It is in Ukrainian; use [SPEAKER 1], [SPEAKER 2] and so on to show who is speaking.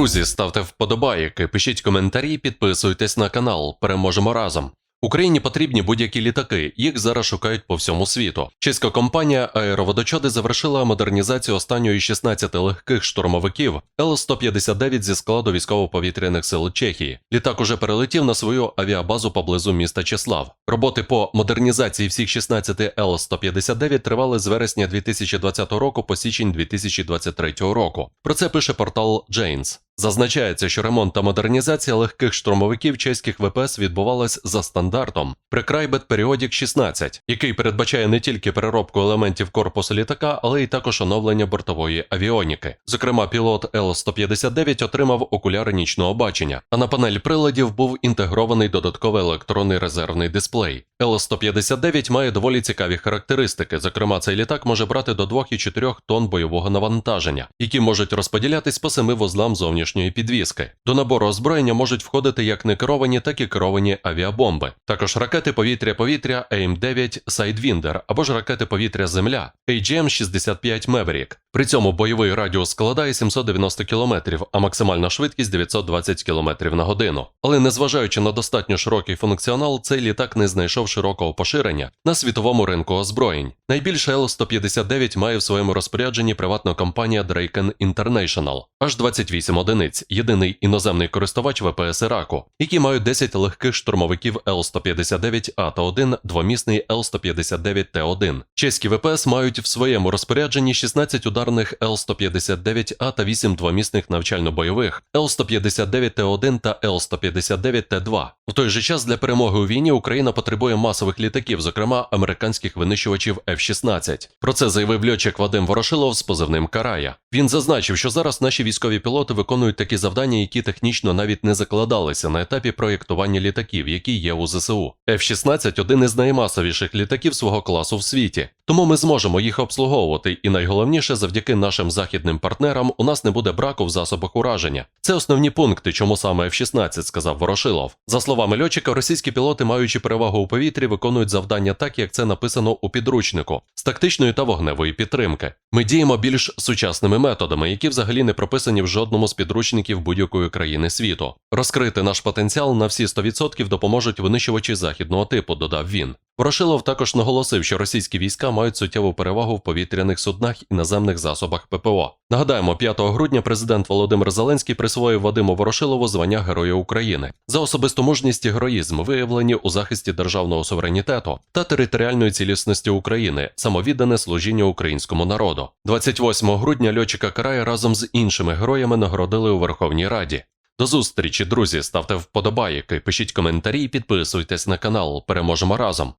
[SPEAKER 1] Друзі, ставте вподобайки, пишіть коментарі, підписуйтесь на канал. Переможемо разом. Україні потрібні будь-які літаки, їх зараз шукають по всьому світу. Чеська компанія Аероводочоди завершила модернізацію останньої 16 легких штурмовиків Л-159 зі складу військово-повітряних сил Чехії. Літак уже перелетів на свою авіабазу поблизу міста Чеслав. Роботи по модернізації всіх 16 Л-159 тривали з вересня 2020 року по січень 2023 року. Про це пише портал Джейнс. Зазначається, що ремонт та модернізація легких штурмовиків чеських ВПС відбувалась за стандартом Precribet Periodic 16, який передбачає не тільки переробку елементів корпусу літака, але й також оновлення бортової авіоніки. Зокрема, пілот Л-159 отримав окуляри нічного бачення, а на панель приладів був інтегрований додатковий електронний резервний дисплей. Л-159 має доволі цікаві характеристики. Зокрема, цей літак може брати до 2,4 тонн бойового навантаження, які можуть розподілятись по семи вузлам зовнішньої підвіски. До набору озброєння можуть входити як некеровані, так і керовані авіабомби. Також ракети повітря-повітря AIM-9 Sidewinder або ж ракети повітря-Земля AGM-65 Maverick. При цьому бойовий радіус складає 790 км, а максимальна швидкість 920 км на годину. Але незважаючи на достатньо широкий функціонал, цей літак не знайшов широкого поширення на світовому ринку озброєнь. Найбільше Л-159 має в своєму розпорядженні приватна компанія Draken International, аж 28 одиниць, єдиний іноземний користувач ВПС Іраку, які мають 10 легких штурмовиків Л-159А та 1 двомісний Л-159Т1. Чеські ВПС мають в своєму розпорядженні 16 ударних Л-159А та 8 двомісних навчально-бойових Л-159Т1 та Л-159Т2. В той же час для перемоги у війні Україна потребує масових літаків, зокрема американських винищувачів F-16. Про це заявив льотчик Вадим Ворошилов з позивним Карая. Він зазначив, що зараз наші військові пілоти виконують такі завдання, які технічно навіть не закладалися на етапі проєктування літаків, які є у ЗСУ. F-16 – один із наймасовіших літаків свого класу в світі. Тому ми зможемо їх обслуговувати, і найголовніше, завдяки нашим західним партнерам, у нас не буде браку в засобах ураження. Це основні пункти, чому саме F-16, сказав Ворошилов. За словами льотчика, російські пілоти, маючи перевагу у повітрі, виконують завдання так, як це написано у підручнику, з тактичної та вогневої підтримки. Ми діємо більш сучасними методами, які взагалі не прописані в жодному з підручників будь-якої країни світу. Розкрити наш потенціал на всі 100% допоможуть винищувачі західного типу, додав він. Ворошилов також наголосив, що російські війська мають суттєву перевагу в повітряних суднах і наземних засобах ППО. Нагадаємо, 5 грудня президент Володимир Зеленський присвоїв Вадиму Ворошилову звання Героя України за особисту мужність і героїзм, виявлені у захисті державного суверенітету та територіальної цілісності України, самовіддане служіння українському народу. 28 грудня льотчика Карая разом з іншими героями нагородили у Верховній Раді. До зустрічі, друзі. Ставте вподобайки, пишіть коментарі і підписуйтесь на канал. Переможемо разом.